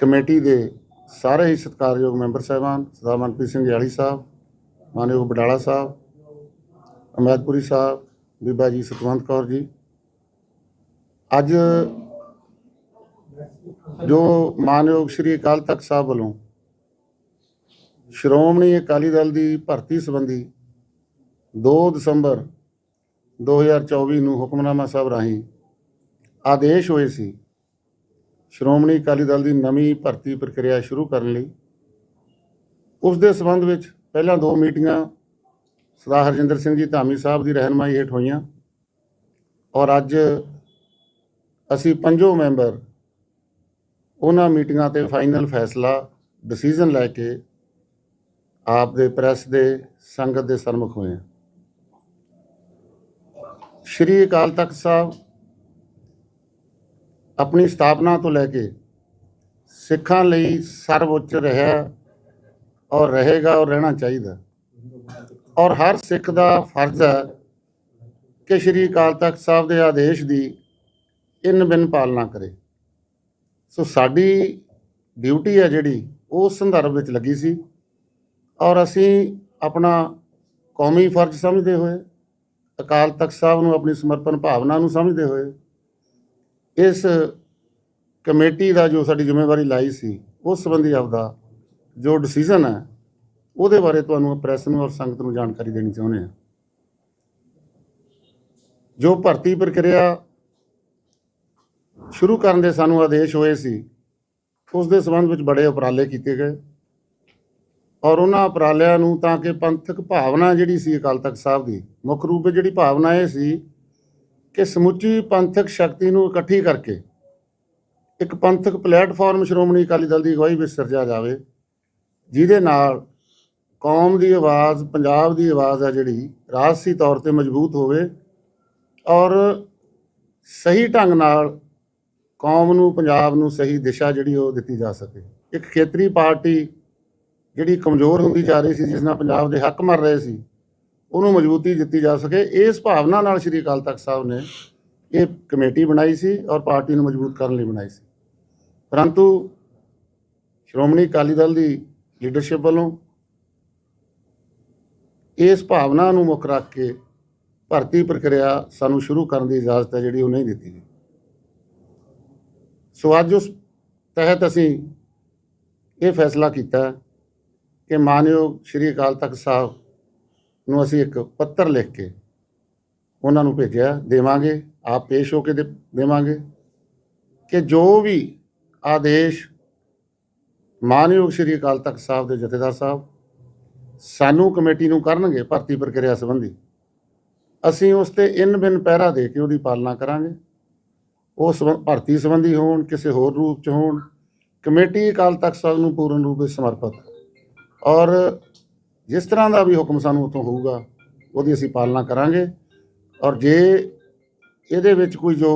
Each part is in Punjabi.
ਕਮੇਟੀ ਦੇ ਸਾਰੇ ਹੀ ਸਤਿਕਾਰਯੋਗ ਮੈਂਬਰ ਸਾਹਿਬਾਨ, ਸਰਦਾਰ ਮਨਪ੍ਰੀਤ ਸਿੰਘ ਯਾਲੀ ਸਾਹਿਬ, ਮਾਨਯੋਗ ਬਡਾਲਾ ਸਾਹਿਬ ਅਮੈਦਪੁਰੀ ਸਾਹਿਬ, ਬੀਬਾ ਜੀ ਸਤਵੰਤ ਕੌਰ ਜੀ। ਅੱਜ ਜੋ ਮਾਨਯੋਗ ਸ਼੍ਰੀ ਅਕਾਲ ਤਖਤ ਸਾਹਿਬ ਵੱਲੋਂ ਸ਼੍ਰੋਮਣੀ ਅਕਾਲੀ ਦਲ ਦੀ ਭਰਤੀ ਸੰਬੰਧੀ 2 ਦਸੰਬਰ 2024 ਨੂੰ ਹੁਕਮਨਾਮਾ ਸਾਹਿਬ ਰਾਹੀਂ ਆਦੇਸ਼ ਹੋਏ ਸੀ ਸ਼੍ਰੋਮਣੀ ਅਕਾਲੀ ਦਲ ਦੀ ਨਵੀਂ ਭਰਤੀ ਪ੍ਰਕਿਰਿਆ ਸ਼ੁਰੂ ਕਰਨ ਲਈ ਉਸ ਦੇ ਸੰਬੰਧ ਵਿੱਚ ਪਹਿਲਾਂ ਦੋ ਮੀਟਿੰਗਾਂ ਸਰਦਾਰ ਹਰਜਿੰਦਰ ਸਿੰਘ ਜੀ ਧਾਮੀ ਸਾਹਿਬ ਦੀ ਰਹਿਨਮਾਈ ਹੇਠ ਹੋਈਆਂ ਔਰ ਅੱਜ ਅਸੀਂ ਪੰਜੋ ਮੈਂਬਰ ਉਹਨਾਂ ਮੀਟਿੰਗਾਂ ਤੇ ਫਾਈਨਲ ਫੈਸਲਾ ਡਿਸੀਜਨ ਲੈ ਕੇ ਆਪ ਦੇ ਪ੍ਰੈਸ ਦੇ ਸੰਗਤ ਦੇ ਸਨਮੁਖ ਹੋਏ ਹਾਂ। ਸ਼੍ਰੀ ਅਕਾਲ ਤਖਤ ਸਾਹਿਬ ਆਪਣੀ ਸਥਾਪਨਾ ਤੋਂ ਲੈ ਕੇ ਸਿੱਖਾਂ ਲਈ ਸਰਵਉੱਚ ਰਿਹਾ ਔਰ ਰਹੇਗਾ ਔਰ ਰਹਿਣਾ ਚਾਹੀਦਾ। ਔਰ ਹਰ ਸਿੱਖ ਦਾ ਫਰਜ਼ ਹੈ ਕਿ ਸ਼੍ਰੀ ਅਕਾਲ ਤਖਤ ਸਾਹਿਬ ਦੇ ਆਦੇਸ਼ ਦੀ ਇਨ ਬਿਨ ਪਾਲਣਾ ਕਰੇ। ਸੋ ਸਾਡੀ ਡਿਊਟੀ ਹੈ ਜਿਹੜੀ ਉਹ ਸੰਦਰਭ ਵਿੱਚ ਲੱਗੀ ਸੀ ਔਰ ਅਸੀਂ ਆਪਣਾ ਕੌਮੀ ਫਰਜ਼ ਸਮਝਦੇ ਹੋਏ ਅਕਾਲ ਤਖਤ ਸਾਹਿਬ ਨੂੰ ਆਪਣੀ ਸਮਰਪਣ ਭਾਵਨਾ ਨੂੰ ਸਮਝਦੇ ਹੋਏ ਇਸ ਕਮੇਟੀ ਦਾ ਜੋ ਸਾਡੀ ਜ਼ਿੰਮੇਵਾਰੀ ਲਾਈ ਸੀ, ਉਸ ਸੰਬੰਧੀ ਆਪਦਾ ਜੋ ਡਿਸੀਜਨ ਹੈ, ਉਹਦੇ ਬਾਰੇ ਤੁਹਾਨੂੰ ਪ੍ਰੈਸ ਨੂੰ ਔਰ ਸੰਗਤ ਨੂੰ ਜਾਣਕਾਰੀ ਦੇਣੀ ਚਾਹੁੰਦੇ ਹਾਂ। ਜੋ ਭਰਤੀ ਪ੍ਰਕਿਰਿਆ ਸ਼ੁਰੂ ਕਰਨ ਦੇ ਸਾਨੂੰ ਆਦੇਸ਼ ਹੋਏ ਸੀ, ਉਸ ਦੇ ਸੰਬੰਧ ਵਿੱਚ ਬੜੇ ਉਪਰਾਲੇ ਕੀਤੇ ਗਏ। ਔਰ ਉਹਨਾਂ ਉਪਰਾਲਿਆਂ ਨੂੰ ਤਾਂ ਕਿ ਪੰਥਕ ਭਾਵਨਾ ਜਿਹੜੀ ਸੀ ਅਕਾਲ ਤਖਤ ਸਾਹਿਬ ਦੀ, ਮੁੱਖ ਰੂਪ ਵਿੱਚ ਜਿਹੜੀ ਭਾਵਨਾ ਇਹ ਸੀ ਕਿ ਸਮੁੱਚੀ ਪੰਥਕ ਸ਼ਕਤੀ ਨੂੰ ਇਕੱਠੀ ਕਰਕੇ ਇੱਕ ਪੰਥਕ ਪਲੇਟਫਾਰਮ ਸ਼੍ਰੋਮਣੀ ਅਕਾਲੀ ਦਲ ਦੀ ਅਗਵਾਈ ਵਿੱਚ ਸਿਰਜਿਆ ਜਾਵੇ, ਜਿਹਦੇ ਨਾਲ ਕੌਮ ਦੀ ਆਵਾਜ਼, ਪੰਜਾਬ ਦੀ ਆਵਾਜ਼ ਆ ਜਿਹੜੀ, ਰਾਜਸੀ ਤੌਰ ਤੇ ਮਜ਼ਬੂਤ ਹੋਵੇ ਔਰ ਸਹੀ ਢੰਗ ਨਾਲ ਕੌਮ ਨੂੰ, ਪੰਜਾਬ ਨੂੰ ਸਹੀ ਦਿਸ਼ਾ ਜਿਹੜੀ ਉਹ ਦਿੱਤੀ ਜਾ ਸਕੇ। ਇੱਕ ਖੇਤਰੀ ਪਾਰਟੀ ਜਿਹੜੀ ਕਮਜ਼ੋਰ ਹੁੰਦੀ ਜਾ ਰਹੀ ਸੀ, ਜਿਸ ਨਾਲ ਪੰਜਾਬ ਦੇ ਹੱਕ ਮਰ ਰਹੇ ਸੀ ਉਹਨੂੰ ਮਜ਼ਬੂਤੀ ਦਿੱਤੀ ਜਾ ਸਕੇ। ਇਸ ਭਾਵਨਾ ਨਾਲ ਸ਼੍ਰੀ ਅਕਾਲ ਤਖਤ ਸਾਹਿਬ ਨੇ ਇਹ ਕਮੇਟੀ ਬਣਾਈ ਸੀ ਔਰ ਪਾਰਟੀ ਨੂੰ ਮਜ਼ਬੂਤ ਕਰਨ ਲਈ ਬਣਾਈ ਸੀ। ਪਰੰਤੂ ਸ਼੍ਰੋਮਣੀ ਅਕਾਲੀ ਦਲ ਦੀ ਲੀਡਰਸ਼ਿਪ ਵੱਲੋਂ ਇਸ ਭਾਵਨਾ ਨੂੰ ਮੁੱਖ ਰੱਖ ਕੇ ਭਰਤੀ ਪ੍ਰਕਿਰਿਆ ਸਾਨੂੰ ਸ਼ੁਰੂ ਕਰਨ ਦੀ ਇਜਾਜ਼ਤ ਹੈ ਜਿਹੜੀ ਉਹ ਨਹੀਂ ਦਿੱਤੀ ਗਈ। ਸੋ ਅੱਜ ਉਸ ਤਹਿਤ ਅਸੀਂ ਇਹ ਫੈਸਲਾ ਕੀਤਾ ਕਿ ਮਾਨਯੋਗ ਸ਼੍ਰੀ ਅਕਾਲ ਤਖਤ ਸਾਹਿਬ ਨੂੰ ਅਸੀਂ ਇੱਕ ਪੱਤਰ ਲਿਖ ਕੇ ਉਹਨਾਂ ਨੂੰ ਭੇਜਿਆ, ਦੇਵਾਂਗੇ, ਆਪ ਪੇਸ਼ ਹੋ ਕੇ ਦੇ- ਦੇਵਾਂਗੇ ਕਿ ਜੋ ਵੀ ਆਦੇਸ਼ ਮਾਨਯੋਗ ਸ਼੍ਰੀ ਅਕਾਲ ਤਖਤ ਸਾਹਿਬ ਦੇ ਜਥੇਦਾਰ ਸਾਹਿਬ ਸਾਨੂੰ ਕਮੇਟੀ ਨੂੰ ਕਰਨਗੇ ਭਰਤੀ ਪ੍ਰਕਿਰਿਆ ਸੰਬੰਧੀ, ਅਸੀਂ ਉਸ ਤੇ ਇਨ ਬਿਨ ਪਹਿਰਾ ਦੇ ਕੇ ਉਹਦੀ ਪਾਲਣਾ ਕਰਾਂਗੇ। ਉਸ ਭਰਤੀ ਸੰਬੰਧੀ ਹੋਣ, ਕਿਸੇ ਹੋਰ ਰੂਪ ਚ ਹੋਣ, ਕਮੇਟੀ ਅਕਾਲ ਤਖਤ ਸਾਹਿਬ ਨੂੰ ਪੂਰਨ ਰੂਪ ਵਿੱਚ ਸਮਰਪਿਤ ਔਰ ਜਿਸ ਤਰ੍ਹਾਂ ਦਾ ਵੀ ਹੁਕਮ ਸਾਨੂੰ ਉਤੋਂ ਹੋਊਗਾ, ਉਹਦੀ ਅਸੀਂ ਪਾਲਣਾ ਕਰਾਂਗੇ। ਔਰ ਜੇ ਇਹਦੇ ਵਿੱਚ ਕੋਈ ਜੋ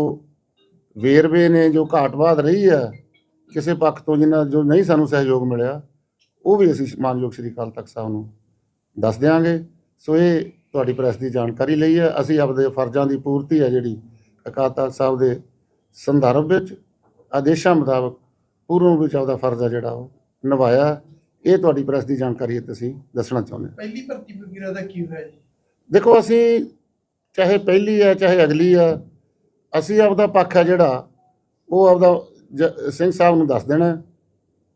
ਵੇਰਵੇ ਨੇ, ਜੋ ਘਾਟਵਾਦ ਰਹੀ ਹੈ, ਕਿਸੇ ਪੱਖ ਤੋਂ ਜਿਨ੍ਹਾਂ ਜੋ ਨਹੀਂ ਸਾਨੂੰ ਸਹਿਯੋਗ ਮਿਲਿਆ, ਉਹ ਵੀ ਅਸੀਂ ਮਾਨਯੋਗ ਸ਼੍ਰੀ ਅਕਾਲ ਤਖਤ ਸਾਹਿਬ ਨੂੰ ਦੱਸ ਦਿਆਂਗੇ। ਸੋ ਇਹ ਤੁਹਾਡੀ ਪ੍ਰੈਸ ਦੀ ਜਾਣਕਾਰੀ ਲਈ ਹੈ। ਅਸੀਂ ਆਪਦੇ ਫਰਜ਼ਾਂ ਦੀ ਪੂਰਤੀ ਹੈ ਜਿਹੜੀ ਅਕਾਲ ਤਖਤ ਸਾਹਿਬ ਦੇ ਸੰਦਰਭ ਵਿੱਚ ਆਦੇਸ਼ਾਂ ਮੁਤਾਬਕ ਪੂਰਨ ਵਿੱਚ ਆਪਦਾ ਫਰਜ਼ ਹੈ ਜਿਹੜਾ ਉਹ ਨਿਭਾਇਆ ਇਹ ਤੁਹਾਡੀ ਪ੍ਰੈਸ ਦੀ ਜਾਣਕਾਰੀ ਹੈ ਤੇ ਅਸੀਂ ਦੱਸਣਾ ਚਾਹੁੰਦੇ ਹਾਂ। ਪਹਿਲੀ ਭਰਤੀ ਪ੍ਰਕਿਰਿਆ ਦਾ ਕੀ ਹੋਇਆ ਜੀ? ਦੇਖੋ ਅਸੀਂ ਚਾਹੇ ਪਹਿਲੀ ਹੈ ਚਾਹੇ ਅਗਲੀ ਹੈ ਅਸੀਂ ਆਪਦਾ ਪੱਖ ਹੈ ਜਿਹੜਾ ਉਹ ਆਪਦਾ ਸਿੰਘ ਸਾਹਿਬ ਨੂੰ ਦੱਸ ਦੇਣਾ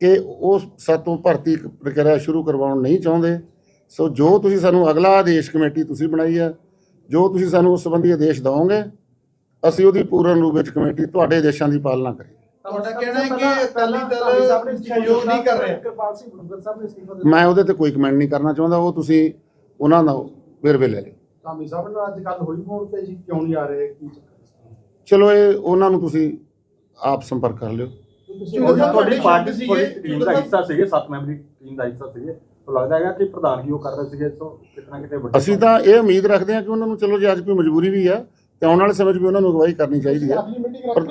ਕਿ ਉਹ ਸਾਤੋਂ ਭਰਤੀ ਪ੍ਰਕਿਰਿਆ ਸ਼ੁਰੂ ਕਰਵਾਉਣ ਨਹੀਂ ਚਾਹੁੰਦੇ। ਸੋ ਜੋ ਤੁਸੀਂ ਸਾਨੂੰ ਅਗਲਾ ਆਦੇਸ਼ ਕਮੇਟੀ ਤੁਸੀਂ ਬਣਾਈ ਹੈ ਜੋ ਤੁਸੀਂ ਸਾਨੂੰ ਉਸ ਸੰਬੰਧੀ ਆਦੇਸ਼ ਦਿਓਗੇ ਅਸੀਂ ਉਹਦੀ ਪੂਰਨ ਰੂਪ ਵਿੱਚ ਕਮੇਟੀ ਤੁਹਾਡੇ ਆਦੇਸ਼ਾਂ ਦੀ ਪਾਲਣਾ ਕਰੀਏ। ਤੁਹਾਡਾ ਕਹਿਣਾ ਹੈ ਕਿ ਅਕਾਲੀ ਦਲ ਸਹਿਯੋਗ ਨਹੀਂ ਕਰ ਰਿਹਾ। ਕਿਰਪਾਲ ਸਿੰਘ ਭੁੱਲਰ ਸਾਹਿਬ ਨੇ ਅਸਤੀਫਾ ਦਿੱਤਾ ਮੈਂ ਉਹਦੇ ਤੇ ਕੋਈ ਕਮੈਂਟ ਨਹੀਂ ਕਰਨਾ ਚਾਹੁੰਦਾ ਉਹ ਤੁਸੀਂ ਉਹਨਾਂ ਦਾ ਵੇਰਵੇ ਲੈ ਲਿਓ। ਧਾਮੀ ਸਾਹਿਬ ਨਾਲ ਅੱਜ ਕੱਲ ਹੋਈ ਫੋਨ ਤੇ ਜੀ ਕਿਉਂ ਨਹੀਂ ਆ ਰਹੇ ਕੀ ਚੱਕਰ ਚਲੋ ਇਹ ਉਹਨਾਂ ਨੂੰ ਤੁਸੀਂ ਆਪ ਸੰਪਰਕ ਕਰ ਲਿਓ। ਤੁਹਾਡੀ ਪਾਰਟੀ ਸੀਗੇ, ਟੀਮ ਦਾ ਹਿੱਸਾ ਸੀਗੇ ਸੱਤ ਮੈਂਬਰੀ ਟੀਮ ਦਾ ਹਿੱਸਾ ਸੀਗੇ। ਤਾਂ ਲੱਗਦਾ ਹੈਗਾ ਕਿ ਪ੍ਰਧਾਨਗੀ ਉਹ ਕਰ ਰਹੇ ਸੀਗੇ ਸੋ ਕਿਤਨਾ ਕਿਤੇ ਵੱਡੇ ਅਸੀਂ ਤਾਂ ਇਹ ਉਮੀਦ ਰੱਖਦੇ ਹਾਂ ਕਿ ਉਹਨਾਂ ਨੂੰ ਚਲੋ ਜੇ ਅੱਜ ਕੋਈ ਮਜਬੂਰੀ ਵੀ ਹੈ ਤੇ ਆਉਣ ਵਾਲੇ ਸਮੇਂ 'ਚ ਵੀ ਉਹਨਾਂ ਨੂੰ ਅਗਵਾਈ ਕਰਨੀ ਚਾਹੀਦੀ ਹੈ।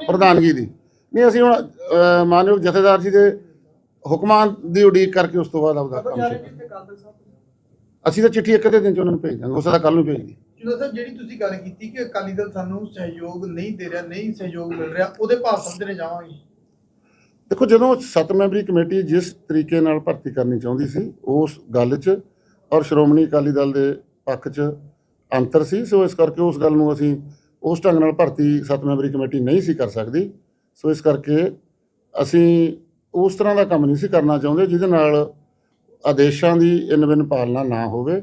ਪ੍ਰਧਾਨਗੀ ਦੀ। ਨਹੀਂ ਅਸੀਂ ਹੁਣ ਅਹ, ਮਾਨਯੋਗ ਜਥੇਦਾਰ ਜੀ ਦੇ ਹੁਕਮਾਂ ਦੀ ਉਡੀਕ ਕਰਕੇ ਉਸ ਤੋਂ ਬਾਅਦ ਆਪਦਾ ਕੰਮ ਸ਼ੁਰੂ ਕਰਾਂਗੇ। ਅਸੀਂ ਤਾਂ ਚਿੱਠੀ ਇੱਕ ਅੱਧੇ ਦਿਨ 'ਚ ਉਹਨਾਂ ਨੂੰ ਭੇਜ ਦਾਂਗੇ ਉਸ ਦਾ ਕੱਲ ਨੂੰ ਭੇਜ ਦੀ ਚਲੋ ਸਰ ਜਿਹੜੀ ਤੁਸੀਂ ਗੱਲ ਕੀਤੀ ਕਿ ਅਕਾਲੀ ਦਲ ਸਾਨੂੰ ਸਹਿਯੋਗ ਨਹੀਂ ਦੇ ਰਿਹਾ ਨਹੀਂ ਸਹਿਯੋਗ ਮਿਲ ਰਿਹਾ ਉਹਦੇ ਭਾਵ ਸਮਝਣੇ ਜਾਵਾਂਗੇ ਦੇਖੋ ਜਦੋਂ ਸੱਤ ਮੈਂਬਰੀ ਕਮੇਟੀ ਜਿਸ ਤਰੀਕੇ ਨਾਲ ਭਰਤੀ ਕਰਨੀ ਚਾਹੁੰਦੀ ਸੀ ਉਸ ਗੱਲ 'ਚ ਔਰ ਸ਼੍ਰੋਮਣੀ ਅਕਾਲੀ ਦਲ ਦੇ ਪੱਖ 'ਚ ਅੰਤਰ ਸੀ ਸੋ ਇਸ ਕਰਕੇ ਉਸ ਗੱਲ ਨੂੰ ਅਸੀਂ ਉਸ ਢੰਗ ਨਾਲ ਭਰਤੀ ਸੱਤ ਮੈਂਬਰੀ ਕਮੇਟੀ ਨਹੀਂ ਸੀ ਕਰ ਸਕਦੀ। ਸੋ ਇਸ ਕਰਕੇ ਅਸੀਂ ਉਸ ਤਰ੍ਹਾਂ ਦਾ ਕੰਮ ਨਹੀਂ ਸੀ ਕਰਨਾ ਚਾਹੁੰਦੇ ਜਿਹਦੇ ਨਾਲ ਆਦੇਸ਼ਾਂ ਦੀ ਇਨਵਿਨ ਪਾਲਣਾ ਨਾ ਹੋਵੇ।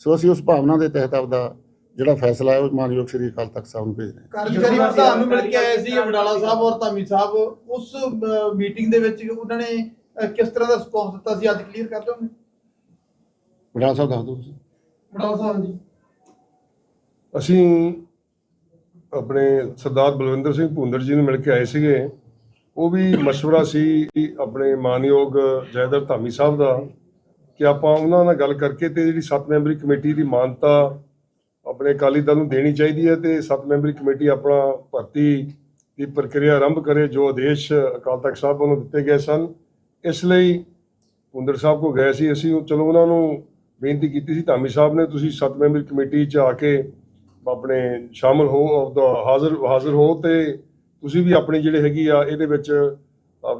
ਸੋ ਅਸੀਂ ਉਸ ਭਾਵਨਾ ਦੇ ਤਹਿਤ ਆਪਦਾ ਜਿਹੜਾ ਫੈਸਲਾ ਹੈ ਉਹ ਮਾਨਯੋਗ ਸ਼੍ਰੀ ਅਕਾਲ ਤਖਤ ਸਾਹਿਬ ਨੂੰ ਭੇਜ ਰਹੇ ਹਾਂ। ਕਾਰਜਕਾਰੀ ਪ੍ਰਧਾਨ ਨੂੰ ਮਿਲ ਕੇ ਆਏ ਸੀ ਵਡਾਲਾ ਸਾਹਿਬ ਔਰ ਧਾਮੀ ਸਾਹਿਬ। ਉਸ ਮੀਟਿੰਗ ਦੇ ਵਿੱਚ ਉਹਨਾਂ ਨੇ ਅਹ, ਕਿਸ ਤਰ੍ਹਾਂ ਦਾ ਰਿਸਪੌਂਸ ਦਿੱਤਾ ਸੀ? ਅੱਜ ਕਲੀਅਰ ਕਰ ਦਿਓਗੇ ਵਡਾਲਾ ਸਾਹਿਬ ਦੱਸ ਦਿਓ ਤੁਸੀਂ। ਵਡਾਲਾ ਸਾਹਿਬ ਜੀ। ਅਸੀਂ ਆਪਣੇ ਸਰਦਾਰ ਬਲਵਿੰਦਰ ਸਿੰਘ ਭੁੰਦਰ ਜੀ ਨੂੰ ਮਿਲ ਕੇ ਆਏ ਸੀਗੇ ਉਹ ਵੀ مشورہ ਸੀ ਆਪਣੇ ਮਾਨਯੋਗ ਜੈਦਰ ਧਾਮੀ ਸਾਹਿਬ ਦਾ ਕਿ ਆਪਾਂ ਉਹਨਾਂ ਨਾਲ ਗੱਲ ਕਰਕੇ ਤੇ ਜਿਹੜੀ ਸੱਤ ਮੈਂਬਰੀ ਕਮੇਟੀ ਦੀ ਮਾਨਤਾ ਆਪਣੇ ਅਕਾਲੀ ਦਲ ਨੂੰ ਦੇਣੀ ਚਾਹੀਦੀ ਹੈ ਤੇ ਸੱਤ ਮੈਂਬਰੀ ਕਮੇਟੀ ਆਪਣਾ ਭਰਤੀ ਦੀ ਪ੍ਰਕਿਰਿਆ ਆਰੰਭ ਕਰੇ ਜੋ ਆਦੇਸ਼ ਅਕਾਲ ਤਖਤ ਸਾਹਿਬ ਵੱਲੋਂ ਦਿੱਤੇ ਗਏ ਸਨ ਇਸ ਲਈ ਭੁੰਦਰ ਸਾਹਿਬ ਕੋ ਗਏ ਸੀ ਅਸੀਂ ਉਹ- ਚਲੋ ਉਹਨਾਂ ਨੂੰ ਬੇਨਤੀ ਕੀਤੀ ਸੀ ਧਾਮੀ ਸਾਹਿਬ ਨੇ ਤੁਸੀਂ ਸੱਤ ਮੈਂਬਰੀ ਕਮੇਟੀ 'ਚ ਆ ਕੇ ਆਪਣੇ ਸ਼ਾਮਲ ਹੋ, ਆਪਦਾ ਹਾਜ਼ਰ ਹਾਜ਼ਰ ਹੋ ਤੇ ਤੁਸੀਂ ਵੀ ਆਪਣੀ ਜਿਹੜੇ ਹੈਗੀ ਆ, ਇਹਦੇ ਵਿੱਚ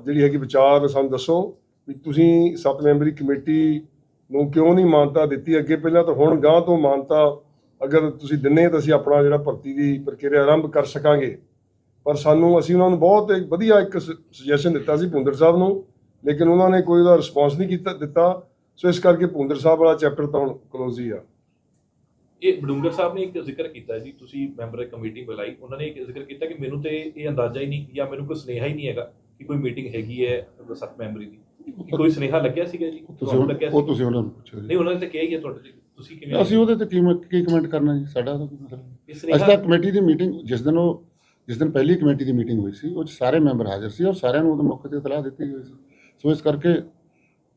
ਜਿਹੜੀ ਹੈਗੀ ਵਿਚਾਰ ਸਾਨੂੰ ਦੱਸੋ ਵੀ ਤੁਸੀਂ ਸੱਤ ਮੈਂਬਰੀ ਕਮੇਟੀ ਨੂੰ ਕਿਉਂ ਨਹੀਂ ਮਾਨਤਾ ਦਿੱਤੀ? ਅੱਗੇ ਪਹਿਲਾਂ ਤਾਂ ਹੁਣ ਗਾਂ ਤੋਂ ਮਾਨਤਾ ਅਗਰ ਤੁਸੀਂ ਦਿੰਨੇ ਤਾਂ ਅਸੀਂ ਆਪਣਾ ਜਿਹੜਾ ਭਰਤੀ ਦੀ ਪ੍ਰਕਿਰਿਆ ਆਰੰਭ ਕਰ ਸਕਾਂਗੇ। ਪਰ ਸਾਨੂੰ, ਅਸੀਂ ਉਹਨਾਂ ਨੂੰ ਬਹੁਤ ਇੱਕ ਵਧੀਆ ਇੱਕ ਸੁਜੈਸ਼ਨ ਦਿੱਤਾ ਸੀ ਭੁੰਦਰ ਸਾਹਿਬ ਨੂੰ, ਲੇਕਿਨ ਉਹਨਾਂ ਨੇ ਕੋਈ ਉਹਦਾ ਰਿਸਪੌਂਸ ਨਹੀਂ ਕੀਤਾ, ਦਿੱਤਾ। ਸੋ ਇਸ ਕਰਕੇ ਭੁੰਦਰ ਸਾਹਿਬ ਵਾਲਾ ਚੈਪਟਰ ਤਾਂ ਹੁਣ ਕਲੋਜ਼ ਹੀ ਆ। ਇਹ ਬਡੂੰਗਰ ਸਾਹਿਬ ਨੇ ਇੱਕ ਜ਼ਿਕਰ ਕੀਤਾ ਜੀ ਤੁਸੀਂ ਮੈਂਬਰ ਕਮੇਟੀ ਬੁਲਾਈ ਉਹਨਾਂ ਨੇ ਇੱਕ ਜ਼ਿਕਰ ਕੀਤਾ ਕਿ ਮੈਨੂੰ ਤੇ ਇਹ ਅੰਦਾਜ਼ਾ ਹੀ ਨਹੀਂ ਜਾਂ ਮੈਨੂੰ ਕੋਈ ਸੁਨੇਹਾ ਹੀ ਨਹੀਂ ਹੈਗਾ ਕਿ ਕੋਈ ਮੀਟਿੰਗ ਹੈਗੀ ਹੈ ਸੱਤ ਮੈਂਬਰੀ ਦੀ। ਕੋਈ ਸੁਨੇਹਾ ਲੱਗਿਆ ਸੀਗਾ ਜੀ? ਤੁਹਾਨੂੰ ਲੱਗਿਆ ਉਹ ਤੁਸੀਂ ਉਹਨਾਂ ਨੂੰ ਪੁੱਛੋ ਜੀ। ਨਹੀਂ ਉਹਨਾਂ ਨੇ ਤਾਂ ਕਿਹਾ ਹੀ ਹੈ ਤੁਹਾਡੇ ਤੇ ਤੁਸੀਂ ਕਿਵੇਂ ਅਸੀਂ ਉਹਦੇ ਤੇ ਕੀ ਕਮੈਂਟ ਕਰਨਾ ਜੀ? ਸਾਡਾ ਇਹ ਅਸੀਂ ਤਾਂ ਕਮੇਟੀ ਦੀ ਮੀਟਿੰਗ ਜਿਸ ਦਿਨ ਉਹ ਜਿਸ ਦਿਨ ਪਹਿਲੀ ਕਮੇਟੀ ਦੀ ਮੀਟਿੰਗ ਹੋਈ ਸੀ ਉਹ ਸਾਰੇ ਮੈਂਬਰ ਹਾਜ਼ਰ ਸੀ ਔਰ ਸਾਰਿਆਂ ਨੂੰ ਉਹਦੇ ਮੌਕੇ ਤੇ ਇਤਲਾਹ ਦਿੱਤੀ ਗਈ ਸੀ। ਸੋ ਇਸ ਕਰਕੇ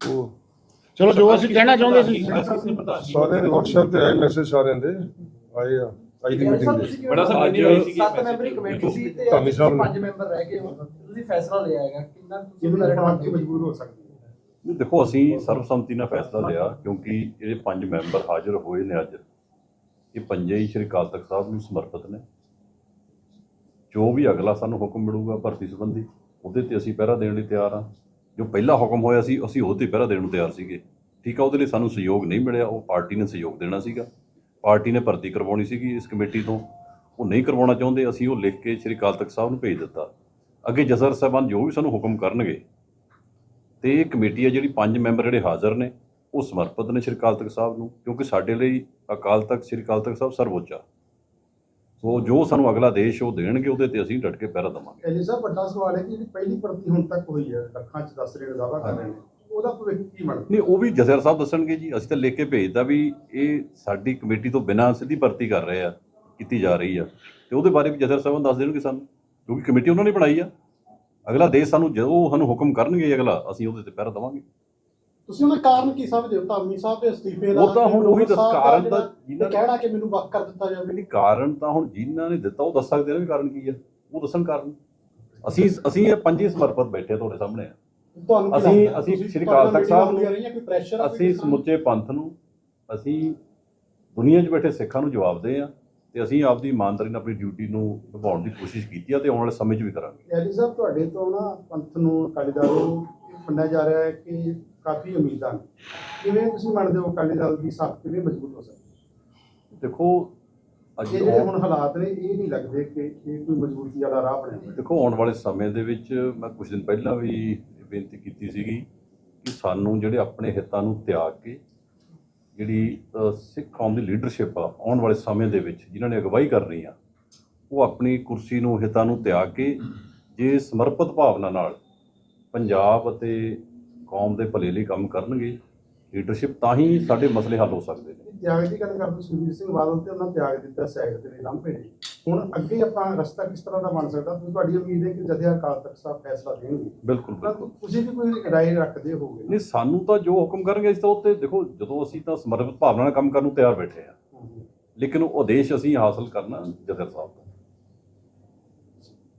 ਉਹ ਚਲੋ ਜੋ ਅਸੀਂ ਕਹਿਣਾ ਚਾਹੁੰਦੇ ਸੀ। ਸਾਰੇ WhatsApp ਤੇ ਆਏ ਮੈਸੇਜ ਸਾਰਿਆਂ ਦੇ ਆਏ ਆ ਅੱਜ ਦੀ ਮੀਟਿੰਗ ਦੇ। ਬੜਾ ਸਾਹਿਬ ਸੀਗੀ ਸੱਤ ਮੈਂਬਰੀ ਕਮੇਟੀ ਸੀ ਤੇ ਧਾਮੀ ਸਾਹਿਬ ਨੇ। ਪੰਜ ਮੈਂਬਰ ਰਹਿ ਗਏ ਤੁਸੀਂ ਫੈਸਲਾ ਲਿਆ ਹੈਗਾ ਕਿੰਨਾ ਪਾਰਟੀ ਮੰਨਦੇ ਹੋ ਮਜਬੂਰ ਹੋ ਸਕਦੀ ਦੇਖੋ ਅਸੀਂ ਸਰਬਸੰਮਤੀ ਨਾਲ ਫੈਸਲਾ ਲਿਆ ਕਿਉਂਕਿ ਇਹਦੇ ਪੰਜ ਮੈਂਬਰ ਹਾਜ਼ਰ ਹੋਏ ਨੇ ਅੱਜ। ਇਹ ਪੰਜੇ ਹੀ ਸ਼੍ਰੀ ਅਕਾਲ ਤਖਤ ਸਾਹਿਬ ਨੂੰ ਸਮਰਪਿਤ ਨੇ। ਜੋ ਵੀ ਅਗਲਾ ਸਾਨੂੰ ਹੁਕਮ ਮਿਲੂਗਾ ਭਰਤੀ ਸੰਬੰਧੀ ਉਹਦੇ ਤੇ ਅਸੀਂ ਪਹਿਰਾ ਦੇਣ ਲਈ ਤਿਆਰ ਹਾਂ। ਜੋ ਪਹਿਲਾ ਹੁਕਮ ਹੋਇਆ ਸੀ, ਅਸੀਂ ਉਹ ਤੇ ਪਹਿਰਾ ਦੇਣ ਨੂੰ ਤਿਆਰ ਸੀਗੇ। ਠੀਕ ਆ, ਉਹਦੇ ਲਈ ਸਾਨੂੰ ਸਹਿਯੋਗ ਨਹੀਂ ਮਿਲਿਆ। ਉਹ ਪਾਰਟੀ ਨੇ ਸਹਿਯੋਗ ਦੇਣਾ ਸੀਗਾ। ਪਾਰਟੀ ਨੇ ਭਰਤੀ ਕਰਵਾਉਣੀ ਸੀਗੀ ਇਸ ਕਮੇਟੀ ਤੋਂ। ਉਹ ਨਹੀਂ ਕਰਵਾਉਣਾ ਚਾਹੁੰਦੇ, ਅਸੀਂ ਉਹ ਲਿਖ ਕੇ ਸ਼੍ਰੀ ਅਕਾਲ ਤਖਤ ਸਾਹਿਬ ਨੂੰ ਭੇਜ ਦਿੱਤਾ। ਅੱਗੇ ਜਸਰ ਸਾਹਿਬਾਨ ਜੋ ਵੀ ਸਾਨੂੰ ਹੁਕਮ ਕਰਨਗੇ, ਤੇ ਇਹ ਕਮੇਟੀ ਹੈ ਜਿਹੜੀ ਪੰਜ ਮੈਂਬਰ ਜਿਹੜੇ ਹਾਜ਼ਰ ਨੇ, ਉਹ ਸਮਰਪਿਤ ਨੇ ਸ਼੍ਰੀ ਅਕਾਲ ਤਖਤ ਸਾਹਿਬ ਨੂੰ, ਕਿਉਂਕਿ ਸਾਡੇ ਲਈ ਅਕਾਲ ਤਖਤ, ਸ਼੍ਰੀ ਅਕਾਲ ਤਖਤ ਸਾਹਿਬ ਸਰਵਉੱਚ ਆ। ਸੋ ਜੋ ਸਾਨੂੰ ਅਗਲਾ ਦੇਸ਼ ਉਹ ਦੇਣਗੇ ਉਹਦੇ ਤੇ ਅਸੀਂ ਡਟ ਕੇ ਪਹਿਰਾ ਦੇਵਾਂਗੇ। ਐਲੀ ਸਾਹਿਬ ਵੱਡਾ ਸਵਾਲ ਹੈ ਕਿ ਜਿਹੜੀ ਪਹਿਲੀ ਭਰਤੀ ਹੁਣ ਤੱਕ ਹੋਈ ਹੈ ਲੱਖਾਂ ਚ ਦੱਸ ਰਹੇ ਨੇ ਦਾਵਾ ਕਰ ਰਹੇ ਨੇ ਉਹਦਾ ਭਵਿੱਖ ਕੀ ਬਣਦਾ? ਨਹੀਂ ਉਹ ਵੀ ਜਸਰ ਸਾਹਿਬ ਦੱਸਣਗੇ ਜੀ ਅਸੀਂ ਤਾਂ ਲਿਖ ਕੇ ਭੇਜਦਾ ਵੀ ਇਹ ਸਾਡੀ ਕਮੇਟੀ ਤੋਂ ਬਿਨਾਂ ਸਿੱਧੀ ਭਰਤੀ ਕਰ ਰਹੇ ਆ ਕੀਤੀ ਜਾ ਰਹੀ ਆ। ਤੇ ਉਹਦੇ ਬਾਰੇ ਵੀ ਜਸਰ ਸਾਹਿਬ ਦੱਸ ਦੇਣਗੇ ਸਾਨੂੰ ਕਿਉਂਕਿ ਕਮੇਟੀ ਉਹਨਾਂ ਨੇ ਬਣਾਈ ਆ। ਅਗਲਾ ਦੇਸ਼ ਸਾਨੂੰ ਜਦੋਂ ਸਾਨੂੰ ਹੁਕਮ ਕਰਨਗੇ ਅਗਲਾ ਅਸੀਂ ਉਹਦੇ ਤੇ ਪਹਿਰਾ ਦੇਵਾਂਗੇ। ਤੁਸੀਂ ਉਹਦਾ ਕਾਰਨ ਕੀ ਸਮਝਦੇ ਹੋ? ਧਾਮੀ ਸਾਹਿਬ ਦੇ ਅਸਤੀਫੇ ਦਾ ਉਹ ਤਾਂ ਹੁਣ ਉਹੀ ਦੱਸ ਕਾਰਨ ਤਾਂ ਜਿਹਨਾਂ ਕਹਿਣਾ ਕਿ ਮੈਨੂੰ ਵੱਖ ਕਰ ਦਿੱਤਾ ਜਾਵੇ। ਨਹੀਂ ਕਾਰਨ ਤਾਂ ਹੁਣ ਜਿਨ੍ਹਾਂ ਨੇ ਦਿੱਤਾ ਉਹ ਦੱਸ ਸਕਦੇ ਨੇ ਵੀ ਕਾਰਨ ਕੀ ਹੈ ਉਹ ਦੱਸਣ ਕਾਰਨ। ਅਸੀਂ ਅਸੀਂ ਇਹ ਪੰਜੇ ਸਮਰਪਿਤ ਬੈਠੇ ਆ ਤੁਹਾਡੇ ਸਾਹਮਣੇ। ਆ ਅਸੀਂ-? ਅਸੀਂ ਸ਼੍ਰੀ ਅਕਾਲ ਤਖਤ ਸਾਹਿਬ ਪ੍ਰੈਸ਼ਰ ਅਸੀਂ ਸਮੁੱਚੇ ਪੰਥ ਨੂੰ ਅਸੀਂ ਦੁਨੀਆ 'ਚ ਬੈਠੇ ਸਿੱਖਾਂ ਨੂੰ ਜਵਾਬ ਦੇ ਆ ਤੇ ਅਸੀਂ ਆਪਦੀ ਇਮਾਨਦਾਰੀ ਨਾਲ ਆਪਣੀ ਡਿਊਟੀ ਨੂੰ ਨਿਭਾਉਣ ਦੀ ਕੋਸ਼ਿਸ਼ ਕੀਤੀ ਆ ਤੇ ਆਉਣ ਵਾਲੇ ਸਮੇਂ 'ਚ ਵੀ ਕਰਾਂਗੇ। ਐਲੀ ਸਾਹਿਬ ਤੁਹਾਡੇ ਤੋਂ ਨਾ ਪੰਥ ਨੂੰ ਅਕਾਲੀ ਦਲ ਨੂੰ ਮੰਨਿਆ ਜਾ ਰਿਹਾ ਹੈ ਕਿ ਕਾਫੀ ਉਮੀਦਾਂ ਨੇ। ਕਿਵੇਂ ਤੁਸੀਂ ਮੰਨਦੇ ਹੋ ਅਕਾਲੀ ਦਲ ਦੀ ਸਾਖ ਕਿਵੇਂ ਮਜ਼ਬੂਤ ਹੋ ਸਕਦੀ ਦੇਖੋ ਅੱਜ ਇਹ ਜਿਹੜੇ ਹੁਣ ਹਾਲਾਤ ਨੇ ਇਹ ਨਹੀਂ ਲੱਗਦੇ ਕਿ ਇਹ ਕੋਈ ਮਜ਼ਬੂਤੀ ਵਾਲਾ ਰਾਹ ਬਣਿਆ ਦੇਖੋ ਆਉਣ ਵਾਲੇ ਸਮੇਂ ਦੇ ਵਿੱਚ ਮੈਂ ਕੁਝ ਦਿਨ ਪਹਿਲਾਂ ਵੀ ਬੇਨਤੀ ਕੀਤੀ ਸੀਗੀ ਕਿ ਸਾਨੂੰ ਜਿਹੜੇ ਆਪਣੇ ਹਿੱਤਾਂ ਨੂੰ ਤਿਆਗ ਕੇ ਜਿਹੜੀ ਸਿੱਖ ਕੌਮ ਦੀ ਲੀਡਰਸ਼ਿਪ ਆ ਆਉਣ ਵਾਲੇ ਸਮੇਂ ਦੇ ਵਿੱਚ ਜਿਨ੍ਹਾਂ ਨੇ ਅਗਵਾਈ ਕਰਨੀ ਆ ਉਹ ਆਪਣੀ ਕੁਰਸੀ ਨੂੰ ਹਿੱਤਾਂ ਨੂੰ ਤਿਆਗ ਕੇ ਜੇ ਸਮਰਪਿਤ ਭਾਵਨਾ ਨਾਲ ਪੰਜਾਬ ਅਤੇ ਕੌਮ ਦੇ ਭਲੇ ਲਈ ਕੰਮ ਕਰਨਗੇ ਲੀਡਰਸ਼ਿਪ ਤਾਂ ਹੀ ਸਾਡੇ ਮਸਲੇ ਹੱਲ ਹੋ ਸਕਦੇ ਨੇ। ਤਿਆਗ ਦੀ ਗੱਲ ਕਰਦੇ ਸੁਖਬੀਰ ਸਿੰਘ ਬਾਦਲ ਤੇ ਉਹਨਾਂ ਤਿਆਗ ਦਿੱਤਾ ਸਾਈਡ ਤੇ ਲਾਂਭੇ ਨੇ। ਹੁਣ ਅੱਗੇ ਆਪਾਂ ਰਸਤਾ ਕਿਸ ਤਰ੍ਹਾਂ ਦਾ ਬਣ ਸਕਦਾ ਤੁਹਾਡੀ ਉਮੀਦ ਹੈ ਕਿ ਜਥੇ ਅਕਾਲ ਤਖਤ ਸਾਹਿਬ ਫੈਸਲਾ ਦੇਣਗੇ। ਬਿਲਕੁਲ ਬਿਲਕੁਲ। ਤੁਸੀਂ ਵੀ ਕੋਈ ਰਾਏ ਰੱਖਦੇ ਹੋਗੇ ਨਹੀਂ ਸਾਨੂੰ ਤਾਂ ਜੋ ਹੁਕਮ ਕਰਨਗੇ ਅਸੀਂ ਤਾਂ ਉੱਤੇ ਦੇਖੋ ਜਦੋਂ ਅਸੀਂ ਤਾਂ ਸਮਰਪਿਤ ਭਾਵਨਾ ਨਾਲ ਕੰਮ ਕਰਨ ਨੂੰ ਤਿਆਰ ਬੈਠੇ ਆ ਲੇਕਿਨ ਉਹ ਉਦੇਸ਼ ਅਸੀਂ ਹਾਸਲ ਕਰਨਾ ਜਦਰ ਸਾਹਿਬ ਤੋਂ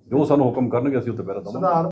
ਜੋ ਸਾਨੂੰ ਹੁਕਮ ਕਰਨਗੇ ਅਸੀਂ ਉੱਤੇ ਪਹਿਰਾ ਦੇਵਾਂਗੇ